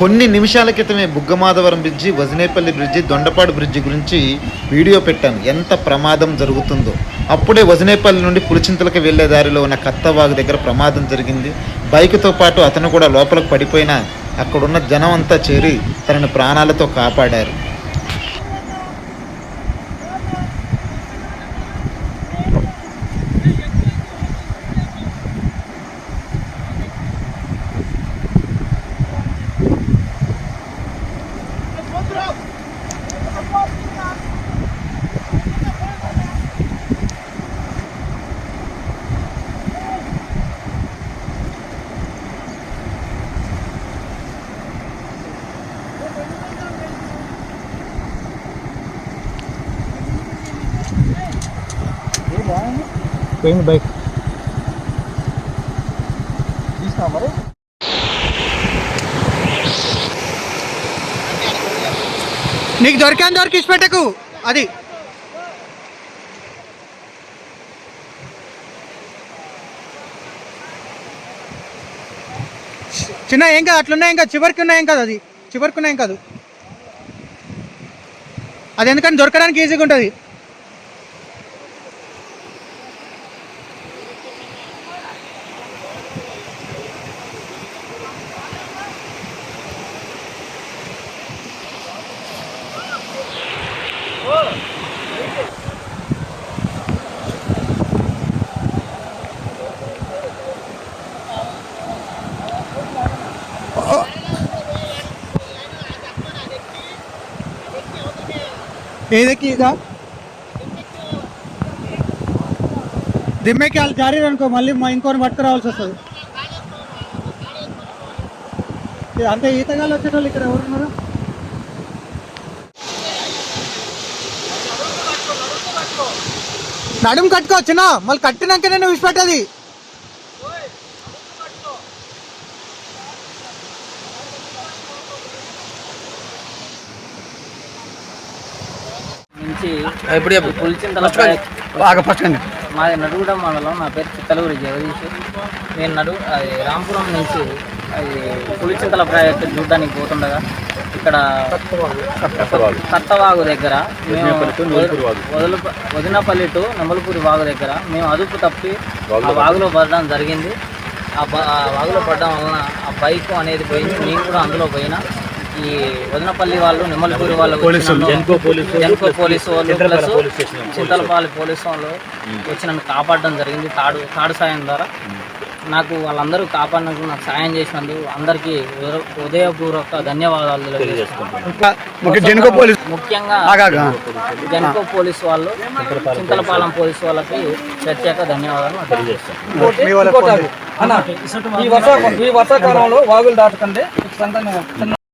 కొన్ని నిమిషాల క్రితమే Buggamadhavaram bridge Vajanepalli bridge Dondapadu bridge గురించి వీడియో పెట్టాను. ఎంత ప్రమాదం జరుగుతుందో. అప్పుడే వజనేపల్లి నుండి పులిచింతలకు వెళ్ళే దారిలో ఉన్న కత్తవాగు దగ్గర ప్రమాదం జరిగింది. బైక్తో పాటు అతను కూడా లోపలకు పడిపోయినా అక్కడున్న జనం అంతా చేరి తనను ప్రాణాలతో కాపాడారు. పోయింది బైక్. నీకు దొరికేంత వరకు ఇచ్చి పెట్టకు. అది. చిన్న ఏం కాదు అట్లున్నాయి ఇంకా చివరికి ఉన్నాయేం కాదు అది. చివరికి ఉన్నాయేం కాదు. అది ఎందుకంటే దొరకడానికి ఈజీగా ఉంటుంది. ఏదెక్కి ఇదా? దిమ్మకి వాళ్ళు జారీ అనుకో మళ్ళీ మా ఇంకోని పట్టుకురావాల్సి వస్తుంది. ఇది అంతే ఈతగాళ్ళు వచ్చేటోళ్ళు ఇక్కడ ఎవరున్నారు? నడుము కట్టుకో చిన్న. మళ్ళీ కట్టినాక నేను విడిచిపెట్టది నుంచి ఇప్పుడు చెప్పు. పులిచింతల ఫస్ట్ కానీ. బాగా ఫస్ట్ కానీ మాది నడుగుడం మండలం. నా పేరు చిత్తలూరి జగదీష్. నేను నడు అది రాంపురం నుంచి పులిచింతల ప్రాజెక్ట్ చూడడానికి పోతుండగా ఇక్కడ కత్తవాగు. దగ్గర మేము వదల వదినపల్లి టు నెమ్మలపూరి వాగు దగ్గర మేము అదుపు తప్పి ఆ వాగులో పడడం జరిగింది. ఆ వాగులో పడడం వలన ఆ బైక్ అనేది పోయింది. నేను కూడా అందులో పోయినా. ఈ వదినపల్లి వాళ్ళు నిమ్మలపూరి వాళ్ళు జెన్కో పోలీసు వాళ్ళు ప్లస్ చింతలపాలి పోలీసు వాళ్ళు. వచ్చి నన్ను కాపాడడం జరిగింది. తాడు తాడు సాయం ద్వారా. నాకు వాళ్ళందరూ కాపాడినందుకు నాకు సాయం చేసినందుకు అందరికీ ఉదయ- ఉదయపూర్వక ధన్యవాదాలు ముఖ్యంగా జెన్కో పోలీసు వాళ్ళు చింతలపాలెం పోలీసు వాళ్ళకి ప్రత్యేక ధన్యవాదాలు. తెలియజేస్తాను ఈ వర్ష ఈ వర్షాకాలంలో వాగులు దాటకండి. సంతానం